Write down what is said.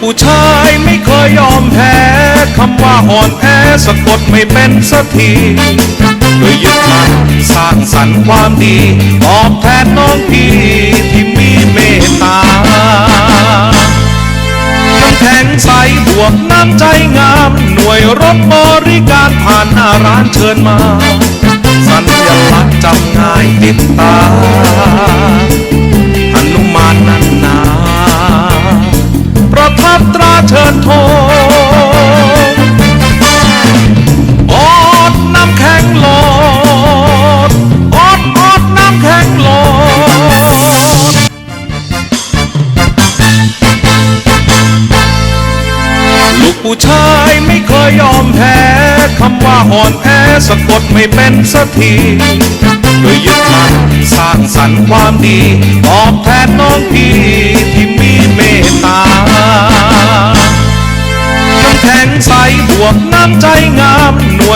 ผู้ชายไม่เคยยอมแพ้คำว่าอ่อนแอสะกดไม่เป็นสักทีโดยยึดมั่นสร้างสรรค์ความดี ตอบแทนน้องพี่ที่มีเมตตาน้ำแข็งใสบวกน้ำใจงาม หน่วยรถบริการผ่านหน้าร้านเชิญมา สัญลักษณ์จำง่ายติดตาับตราเชิญโทออดน้ำแข็งหลอดออดออดน้ำแข็งหลอดลูกผู้ชายไม่เคยยอมแพ้คำว่าอ่อนแอสะกดไม่เป็นสักทีโดยยึดมั่นสร้างสรรค์ความดีตอบแทน น้ำแข็งใสบวกน้ำใจงามหน่วย